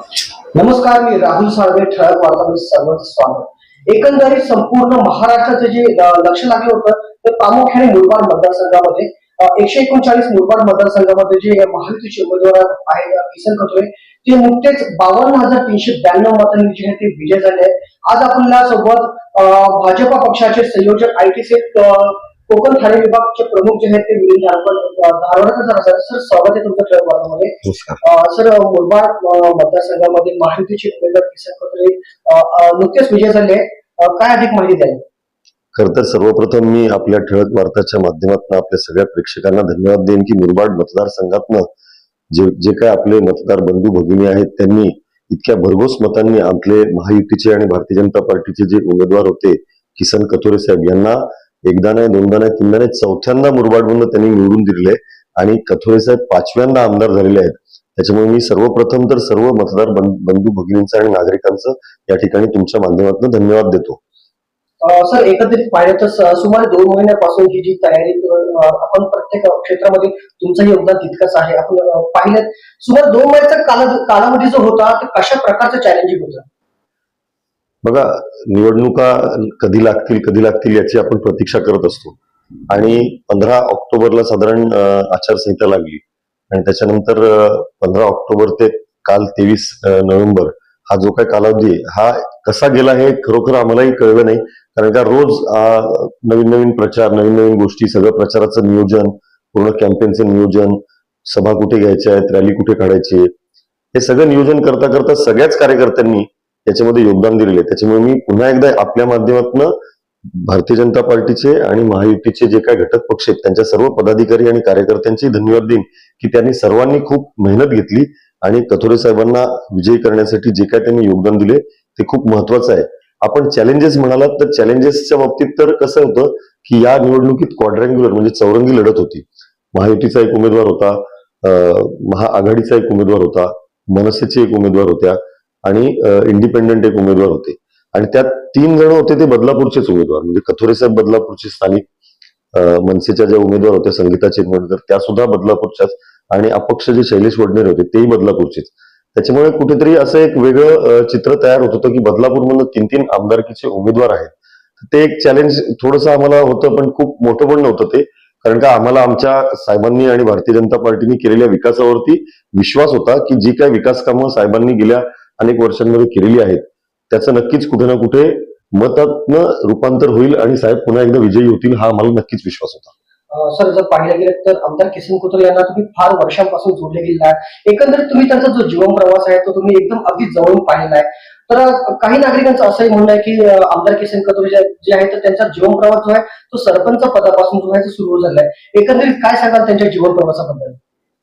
नमस्कार मी राहुल साळवे ठळक वार्तामध्ये सर्वांचं स्वागत. एकंदरीत संपूर्ण महाराष्ट्राचं जे लक्ष लागलं होतं ते प्रामुख्याने मुरबाड मतदारसंघामध्ये. एकशे एकोणचाळीस मुरबाड मतदारसंघामध्ये जे महायुतीचे उमेदवार आहेत किसन कथोरे ते नुकतेच बावन्न हजार तीनशे ब्याण्णव मतांनी जे ते विजय झाले आहेत. आज आपल्यासोबत भाजपा पक्षाचे संयोजक I T cell Konkan Thane विभागचे प्रमुख जे आहेत ते धारवाड धारवाडकर सर सर स्वागत आहे तुमचं ठळक वार्तामध्ये. सर मुरबाड मतदारसंघामध्ये महायुतीचे उमेदवार किसन अ, नुकतेच विजय झाले काय अधिक माहिती द्याल? खर तर सर्वप्रथम मी आपल्या ठळक वार्ताच्या माध्यमातून आपल्या सगळ्या प्रेक्षकांना धन्यवाद देईन की मुरबाड मतदारसंघातनं जे जे काय आपले मतदार बंधू भगिनी आहेत त्यांनी इतक्या भरघोस मतांनी आपले महायुतीचे आणि भारतीय जनता पार्टीचे जे उमेदवार होते किसन कथोरे साहेब यांना एकदा नाही दोनदा नाही तीनदा नाही चौथ्यांदा मुरबाडमधून त्यांनी निवडून दिले आणि कथोरे साहेब पाचव्यांदा आमदार झालेले आहेत. त्याच्यामुळे मी सर्वप्रथम तर सर्व मतदार बंधू भगिनींचं आणि नागरिकांचं या ठिकाणी तुमच्या माध्यमातून धन्यवाद देतो. सर एकत्रित पाहिलं तर सुमारे दोन महिन्यापासून ही जी तयारी आपण प्रत्येक क्षेत्रामध्ये तुमचं योगदान तितकंच आहे. आपण पाहिलं. सुमारे दोन महिन्याचा कालावधी जो होता ते कशा प्रकारचं चॅलेंजिंग होतं? बघा निवडणुका कधी लागतील कधी लागतील याची आपण प्रतीक्षा करत असतो. आणि पंधरा ऑक्टोबरला साधारण आचारसंहिता लागली. आणि त्याच्यानंतर पंधरा ऑक्टोबर ते काल तेवीस नोव्हेंबर हा जो काय कालावधी आहे हा कसा गेला हे खरोखर आम्हालाही कळलं नाही. कारण का रोज नवीन नवीन प्रचार नवीन नवीन गोष्टी सगळं प्रचाराचं नियोजन पूर्ण कॅम्पेनचं नियोजन सभा कुठे घ्यायच्या आहेत रॅली कुठे काढायची आहे, हे सगळं नियोजन करता करता सगळ्याच कार्यकर्त्यांनी त्याच्यामध्ये योगदान दिलेले आहे. त्याच्यामुळे मी पुन्हा एकदा आपल्या माध्यमातून भारतीय जनता पार्टीचे आणि महायुतीचे जे काय घटक पक्ष आहेत त्यांच्या सर्व पदाधिकारी आणि कार्यकर्त्यांचे धन्यवाद देईन की त्यांनी सर्वांनी खूप मेहनत घेतली आणि कथोरे साहेबांना विजयी करण्यासाठी जे काय त्यांनी योगदान दिले ते खूप महत्वाचं आहे. आपण चॅलेंजेस म्हणालात तर चॅलेंजेसच्या बाबतीत तर कसं होतं की या निवडणुकीत क्वाड्रँग्युलर म्हणजे चौरंगी लढत होती. महायुतीचा एक उमेदवार होता महाआघाडीचा एक उमेदवार होता मनसेचे एक उमेदवार होत्या. आणि इंडिपेंडंट एक उमेदवार होते. आणि त्यात तीन जण होते ते बदलापूरचेच उमेदवार. म्हणजे कथोरे साहेब बदलापूरचे स्थानिक मनसेच्या ज्या उमेदवार होत्या संगीता चिरमणकर त्या सुद्धा बदलापूरच्याच आणि अपक्ष जे शैलेश वडनेर होते तेही बदलापूरचेच. त्याच्यामुळे कुठेतरी असं एक वेगळं चित्र तयार होत होतं की बदलापूरमधून तीन तीन आमदारकीचे उमेदवार आहेत. ते एक चॅलेंज थोडंसं आम्हाला होतं पण खूप मोठं पण नव्हतं ते. कारण का आम्हाला आमच्या साहेबांनी आणि भारतीय जनता पार्टीने केलेल्या विकासावरती विश्वास होता की जी काय विकास कामं साहेबांनी गेल्या अनेक वर्षांमध्ये केलेली आहेत. त्याचं नक्कीच कुठे ना कुठे मतातनं रूपांतर होईल आणि साहेब पुन्हा एकदा विजयी होतील हा आम्हाला नक्कीच विश्वास होता. सर जर पाहिलं गेलं तर आमदार किसन कुत्रे यांना तुम्ही फार वर्षांपासून जोडले गेलेला आहे. एकंदरीत तुम्ही त्यांचा जो जीवन प्रवास आहे तो तुम्ही एकदम अगदी जवळून पाहिलेला आहे. तर काही नागरिकांचं असंही म्हणणं आहे की आमदार किसन कतोरे जे जे आहे तर त्यांचा जीवन प्रवास जो आहे तो सरपंच पदापासून जो आहे तो सुरू झालाय एकंदरीत काय सांगाल त्यांच्या जीवन प्रवासाबद्दल?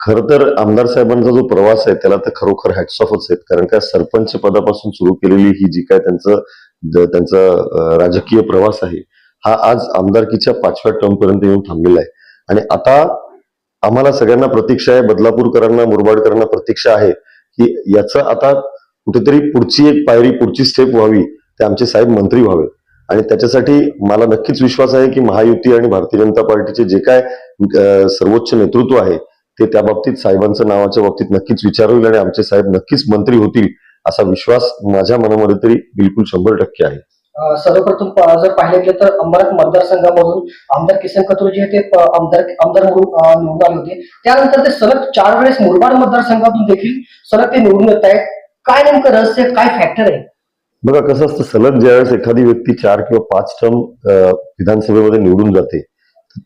खर तर आमदार साहेबांचा जो प्रवास आहे त्याला तर खरोखर हॅट्स ऑफच आहेत. कारण का सरपंच पदापासून सुरू केलेली ही जी काय त्यांचं त्यांचा राजकीय प्रवास आहे हा आज आमदारकीच्या पाचव्या टर्म पर्यंत येऊन थांबलेला आहे. आणि आता आम्हाला सगळ्यांना प्रतीक्षा आहे बदलापूरकरांना मुरबाडकरांना प्रतीक्षा आहे की याचं आता कुठेतरी पुढची एक पायरी पुढची स्टेप व्हावी ते आमचे साहेब मंत्री व्हावे आणि त्याच्यासाठी मला नक्कीच विश्वास आहे की महायुती आणि भारतीय जनता पार्टीचे जे काय सर्वोच्च नेतृत्व आहे ते त्या बाबतीत साहेबांचं नावाच्या बाबतीत नक्कीच विचार होईल आणि आमचे साहेब नक्कीच मंत्री होतील असा विश्वास माझ्या मनामध्ये तरी बिलकुल शंभर टक्के आहे. सर्वप्रथम जर पाहिलं गेलं तर अंबरनाथ मतदारसंघामधून आमदार किसन कतोरे जे ते आमदार आमदार म्हणून निवडून आले होते. त्यानंतर ते सलग चार वेळेस मुरबाड मतदारसंघातून देखील सलग ते निवडून येत आहेत. काय नेमकं रहस्य काय फॅक्टर आहे? बघा कसं असतं सलग ज्यावेळेस एखादी व्यक्ती चार किंवा पाच टर्म विधानसभेमध्ये निवडून जाते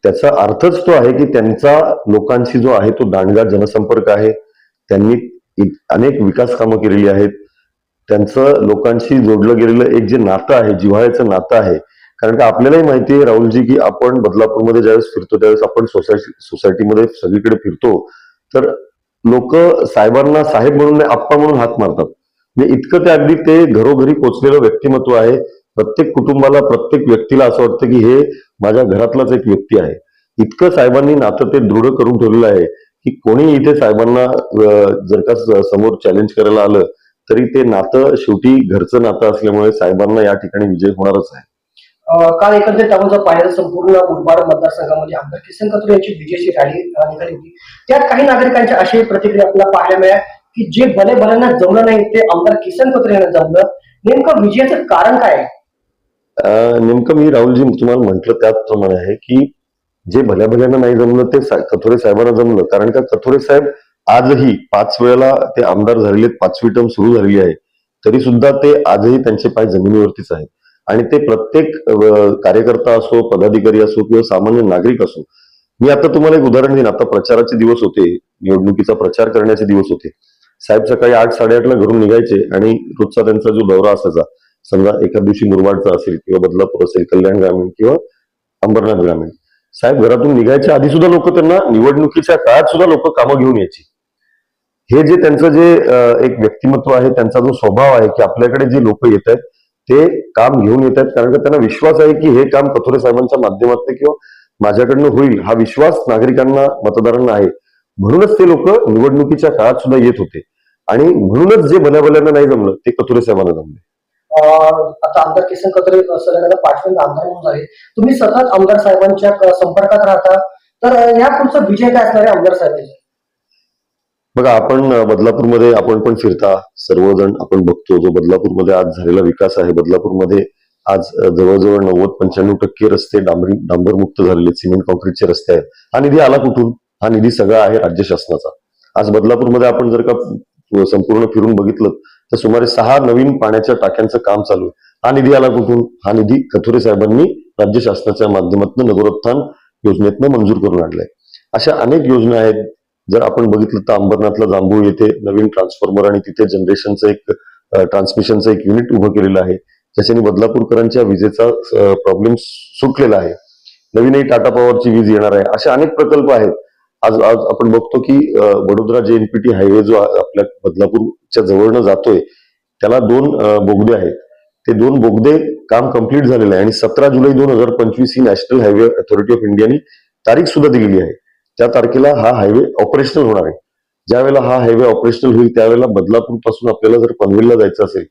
त्याचा अर्थच तो आहे की त्यांचा लोकांशी जो आहे तो दांडगा जनसंपर्क आहे. त्यांनी अनेक विकास कामं केलेली आहेत. त्यांचं लोकांशी जोडलं गेलेलं एक जे नातं आहे जिव्हाळ्याचं नातं आहे. कारण का आपल्यालाही माहिती आहे राहुलजी की आपण बदलापूरमध्ये ज्यावेळेस फिरतो त्यावेळेस आपण सोसायटी सोसायटीमध्ये सगळीकडे फिरतो. तर लोक साहेबांना साहेब म्हणून आप्पा म्हणून हात मारतात. म्हणजे इतकं ते अगदी ते घरोघरी पोचलेलं व्यक्तिमत्व आहे. प्रत्येक कुटुंबाला प्रत्येक व्यक्तीला असं वाटतं की हे माझ्या घरातलाच एक व्यक्ती आहे. इतकं साहेबांनी नातं ते दृढ करून ठेवलेलं आहे की कोणी इथे साहेबांना जर का समोर चॅलेंज करायला आलं तरी ते नातं शेवटी घरचं नातं असल्यामुळे साहेबांना या ठिकाणी विजय होणारच आहे. काल एकंदरीत आपण जर पाहिलं संपूर्ण मुरबाड मतदारसंघामध्ये आमदार किसन कतोरे यांची विजयची रॅली निघाली होती. त्यात काही नागरिकांच्या अशी प्रतिक्रिया आपल्याला पाहायला मिळाल्या की जे भले भल्यांना जमलं नाही ते आमदार किसन कत्रे यांना जमलं. नेमकं विजयाचं कारण काय आहे? नेमकं मी राहुलजी तुम्हाला म्हटलं त्याचप्रमाणे आहे की जे भल्या भल्यानं नाही जमलं ते कथोरे साहेबांना जमलं. कारण का कथोरे साहेब आजही पाच वेळेला ते आमदार झालेले आहेत, पाचवी टर्म सुरू झालेली आहे. तरी सुद्धा ते आजही त्यांचे पाय जमिनीवरतीच आहेत. आणि ते प्रत्येक कार्यकर्ता असो पदाधिकारी असो किंवा सामान्य नागरिक असो. मी आता तुम्हाला एक उदाहरण देईन. आता प्रचाराचे दिवस होते. निवडणुकीचा प्रचार करण्याचे दिवस होते. साहेब सकाळी आठ साडेआठला घरून निघायचे आणि रोजचा त्यांचा जो दौरा असायचा समजा एका दिवशी मुरबाडचा असेल किंवा बदलापूर असेल कल्याण ग्रामीण किंवा अंबरनाथ ग्रामीण. साहेब घरातून निघायच्या आधी सुद्धा लोक त्यांना निवडणुकीच्या काळात सुद्धा लोक कामं घेऊन यायची. हे जे त्यांचं जे एक व्यक्तिमत्व आहे त्यांचा जो स्वभाव आहे की आपल्याकडे जे लोक येत आहेत ते काम घेऊन येत आहेत कारण का त्यांना विश्वास आहे की हे काम कथोरे साहेबांच्या माध्यमातून किंवा माझ्याकडनं होईल हा विश्वास नागरिकांना मतदारांना आहे. म्हणूनच ते लोक निवडणुकीच्या काळात सुद्धा येत होते. आणि म्हणूनच जे भल्या भल्यांना नाही जमलं ते कथोरे साहेबांना जमले. आता आमदार किसन कत्रे सलग पाठवून आमदार म्हणून झाले. तुम्ही सतत आमदार साहेबांच्या संपर्कात राहता. तर या पुढचा विजय काय असणार आहे आमदार साहेबांचा? बघा आपण बदलापूरमध्ये आपण पण फिरता. सर्वजण आपण बघतो जो बदलापूरमध्ये आज झालेला विकास आहे. बदलापूरमध्ये आज जवळजवळ नव्वद पंच्याण्णव टक्के रस्ते डांबरी डांबरमुक्त झालेले सिमेंट कॉन्क्रीटचे रस्ते आहेत. हा निधी आला कुठून? हा निधी सगळा आहे राज्य शासनाचा. आज बदलापूरमध्ये आपण जर का संपूर्ण फिरून बघितलं तर सुमारे सहा नवीन पाण्याच्या टाक्यांचं काम चालू आहे. हा निधी आला कुठून? हा निधी कथोरे साहेबांनी राज्य शासनाच्या माध्यमातून नगरोत्थान योजनेतनं मंजूर करून आणलाय. अशा अनेक योजना आहेत. जर आपण बघितलं तर अंबरनाथला जांभूळ येथे नवीन ट्रान्सफॉर्मर आणि तिथे जनरेशनचं एक ट्रान्समिशनचं एक युनिट उभं केलेलं आहे. ज्याच्याने बदलापूरकरांच्या विजेचा प्रॉब्लेम सुटलेला आहे. नवीनही टाटा पॉवरची वीज येणार आहे. असे अनेक प्रकल्प आहेत. आज आज आपण बघतो की वडोदरा जे एनपीटी हायवे जो आपल्या बदलापूरच्या जवळनं जातोय त्याला दोन बोगदे आहेत. ते दोन बोगदे काम कंप्लीट झालेलं आहे आणि सतरा जुलै दोन हजार पंचवीस ही नॅशनल हायवे अथॉरिटी ऑफ इंडियानी तारीख सुद्धा दिलेली आहे. त्या तारखेला हा हायवे ऑपरेशनल होणार आहे. ज्यावेळेला हा हायवे ऑपरेशनल होईल त्यावेळेला बदलापूरपासून आपल्याला जर पनवेलला जायचं असेल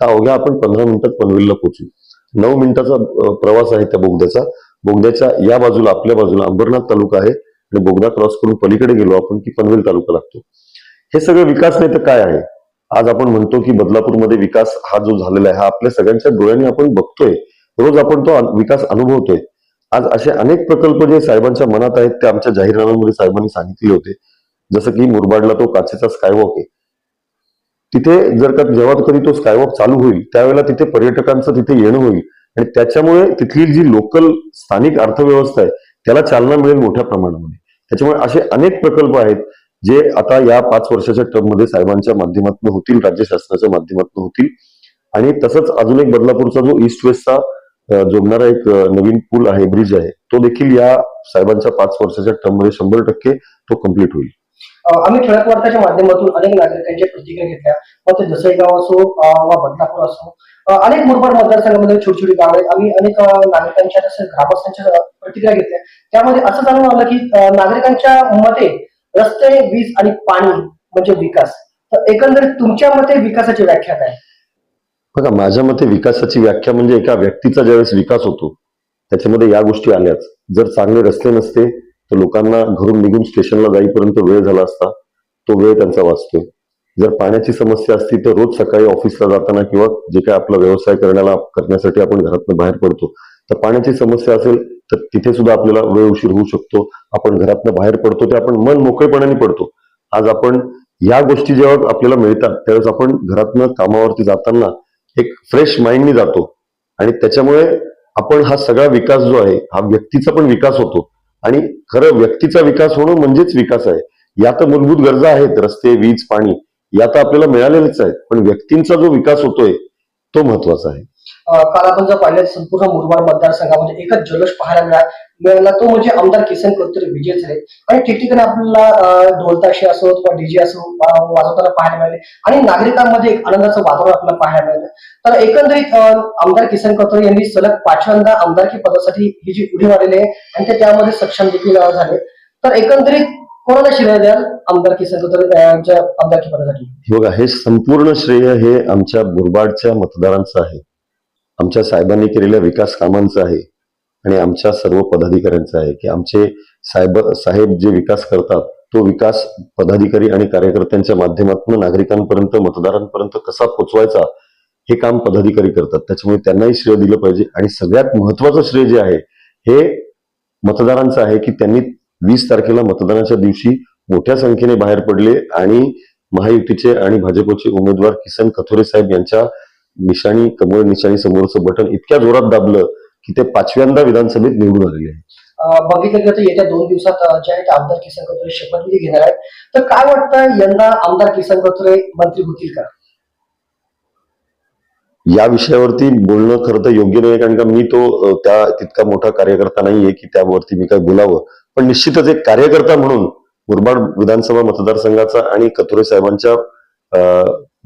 तर अवघ्या आपण पंधरा मिनिटात पनवेलला पोहोचू. नऊ मिनिटाचा प्रवास आहे त्या बोगद्याचा. बोगद्याच्या या बाजूला आपल्या बाजूला अंबरनाथ तालुका आहे. आणि बोगदा क्रॉस करून पलीकडे गेलो आपण की पनवेल तालुका लागतो. हे सगळं विकास नाही तर काय आहे? आज आपण म्हणतो की बदलापूरमध्ये विकास हा जो झालेला आहे हा आपल्या सगळ्यांच्या डोळ्यांनी आपण बघतोय. रोज आपण तो विकास अनुभवतोय. आज असे अनेक प्रकल्प जे साहेबांच्या मनात आहेत ते आमच्या जाहीरनाम्यामध्ये साहेबांनी सांगितले होते. जसं की मुरबाडला तो काचेचा स्कायवॉक आहे. तिथे जर का जेव्हा कधी तो स्कायवॉक चालू होईल त्यावेळेला तिथे पर्यटकांचं तिथे येणं होईल. आणि त्याच्यामुळे तिथली जी लोकल स्थानिक अर्थव्यवस्था आहे त्याला चालना मिळेल मोठ्या प्रमाणामध्ये. त्याच्यामुळे असे अनेक प्रकल्प आहेत जे आता या पाच वर्षाच्या टर्ममध्ये साहेबांच्या माध्यमातून होतील राज्य शासनाच्या माध्यमातून होतील. आणि तसंच अजून एक बदलापूरचा जो ईस्ट वेस्टचा जोडणारा एक नवीन पूल आहे ब्रिज आहे तो देखील या साहेबांच्या पाच वर्षाच्या टर्ममध्ये शंभर टक्के तो कंप्लीट होईल. आम्ही ठळक वार्ताच्या माध्यमातून अनेक नागरिकांच्या प्रतिक्रिया घेतल्या. मग ते जसई गाव असो वा बदलापूर असो अनेक मुरबाड मतदारसंघामध्ये छोटी छोटी गाव आहेत आम्ही अनेक नागरिकांच्या तसेच ग्रामस्थांच्या प्रतिक्रिया घेतल्या. त्यामध्ये असं जाणून आलं की नागरिकांच्या मते रस्ते वीज आणि पाणी म्हणजे विकास. तर एकंदरीत तुमच्या मते विकासाची व्याख्या काय? बघा माझ्या मते विकासाची व्याख्या म्हणजे एका व्यक्तीचा ज्यावेळेस विकास होतो त्याच्यामध्ये या गोष्टी आल्याच. जर चांगले रस्ते नसते तर लोकांना घरून निघून स्टेशनला जाईपर्यंत वेळ झाला असता तो वेळ त्यांचा वाचतोय. जर पाण्याची समस्या असती तर रोज सकाळी ऑफिसला जाताना किंवा जे काय आपला व्यवसाय करण्याला करण्यासाठी आपण घरातून बाहेर पडतो. तर पाण्याची समस्या असेल तर तिथे सुद्धा आपल्याला वेळ उशीर होऊ शकतो. आपण घरातनं बाहेर पडतो ते आपण मन मोकळेपणाने पडतो. आज आपण या गोष्टी जेव्हा आपल्याला मिळतात त्यावेळेस आपण घरातनं कामावरती जाताना एक फ्रेश माइंडनी जातो. आणि त्याच्यामुळे आपण हा सगळा विकास जो आहे हा व्यक्तीचा पण विकास होतो. आणि खरं व्यक्तीचा विकास होणं म्हणजेच विकास आहे. या तर मूलभूत गरजा आहेत रस्ते वीज पाणी. या तर आपल्याला मिळालेलेच आहेत पण व्यक्तींचा जो विकास होतोय तो महत्त्वाचा आहे. काल आपण जर पाहिलं संपूर्ण मुरबाड मतदारसंघामध्ये एकच जल्लोष पाहायला मिळाला तो म्हणजे आमदार किसन कत्तरे विजय झाले आणि ठिकठिकाणी आपल्याला ढोलताशी असो किंवा डीजे असो वाजवताना पाहायला मिळाले. आणि नागरिकांमध्ये एक आनंदाचं वातावरण आपल्याला पाहायला मिळालं. तर एकंदरीत आमदार किसन कत्तरे यांनी सलग पाचव्यांदा आमदारकी पदासाठी ही जी उडी मारलेली आहे आणि ते त्यामध्ये सक्षम देखील झाले. तर एकंदरीत कोणाला श्रेय द्याल? आमदारकी किसन आमदारकी पदासाठी बघा हे संपूर्ण श्रेय हे आमच्या मुरबाडच्या मतदारांचं आहे. आमच्या साहेबांनी केलेल्या विकास कामांचं आहे. आणि आमच्या सर्व पदाधिकाऱ्यांचं आहे की आमचे साहेब साहेब जे विकास करतात तो विकास पदाधिकारी आणि कार्यकर्त्यांच्या माध्यमातून नागरिकांपर्यंत मतदारांपर्यंत कसा पोचवायचा हे काम पदाधिकारी करतात. त्याच्यामुळे त्यांनाही श्रेय दिलं पाहिजे. आणि सगळ्यात महत्वाचं श्रेय जे आहे हे मतदारांचं आहे की त्यांनी वीस तारखेला मतदानाच्या दिवशी मोठ्या संख्येने बाहेर पडले आणि महायुतीचे आणि भाजपचे उमेदवार किसन कथोरे साहेब यांच्या निशाणी कमळ निशाणी समोरचं बटन इतक्या जोरात दाबलं की ते पाचव्यांदा विधानसभेत निवडून आलेले आहे बघितलं गेलं तर येत्या दोन दिवसात जे आहेत आमदार किसन कथोरे शपथविधी घेणार आहेत. तर काय वाटतं यंदा आमदार किसन कथोरे मंत्री होतील का? या विषयावरती बोलणं खरं तर योग्य नाही कारण का मी तो त्या तितका मोठा कार्यकर्ता नाहीये की त्यावरती मी काय बोलावं. पण निश्चितच एक कार्यकर्ता म्हणून मुरबाड विधानसभा मतदारसंघाचा आणि कथोरे साहेबांच्या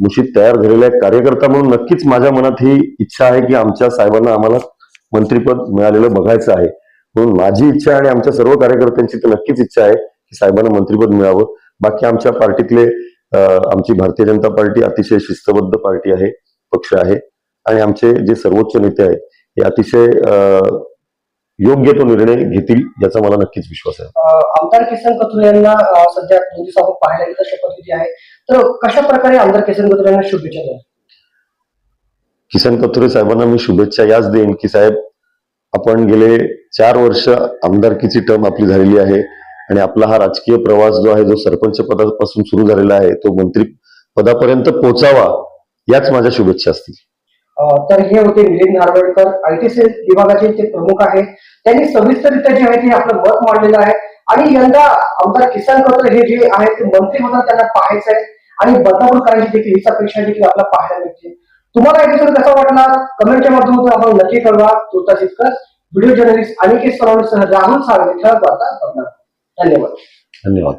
मुशीत तयार झालेला एक कार्यकर्ता म्हणून नक्कीच माझ्या मनात ही इच्छा आहे की आमच्या साहेबांना आम्हाला मंत्रीपद मिळालेलं बघायचं आहे. म्हणून माझी इच्छा आणि आमच्या सर्व कार्यकर्त्यांची तर नक्कीच इच्छा आहे की साहेबांना मंत्रीपद मिळावं. बाकी आमच्या पार्टीतले आमची भारतीय जनता पार्टी अतिशय शिस्तबद्ध पार्टी आहे पक्ष आहे. आणि आमचे जे सर्वोच्च नेते आहेत हे अतिशय योग्य तो निर्णय घेतील याचा मला नक्कीच विश्वास आहे. आमदार किसन कथोरे यांना सध्या दोन दिवसापूर्वी पाहायला गेलं शपथविधी आहे. तर कशा प्रकारे आमदार किसन कथोरे यांना शुभेच्छा द्या किसन कथोरे साहेबांना मी शुभेच्छा याच देईन की साहेब आपण गेले चार वर्ष आमदारकीची टर्म आपली झालेली आहे आणि आपला हा राजकीय प्रवास जो आहे जो सरपंच पदापासून सुरू झालेला आहे तो मंत्री पदापर्यंत पोहोचावा याच माझ्या शुभेच्छा असतील. तर हे होते मिलिंद नारवडकर आयटीसी विभागाचे ते प्रमुख आहेत त्यांनी सविस्तररित्या जे आहे ते आपलं मत मांडलेलं आहे. आणि यंदा आमदार किसान पत्र हे जे आहेत ते मंत्री म्हणून त्यांना पाहायचं आहे. आणि बदलापूर देखील हीच अपेक्षा देखील आपल्याला पाहायला मिळते. तुम्हाला एपिसोड कसा वाटला? कमेंटच्या माध्यमातून आपण नक्की कळवा. तुर्तास तितकंच व्हिडिओ जर्नलिस्ट अनिकेत सोनवणे सह राहुल साळवे ठळक वार्ता बघणार धन्यवाद. धन्यवाद.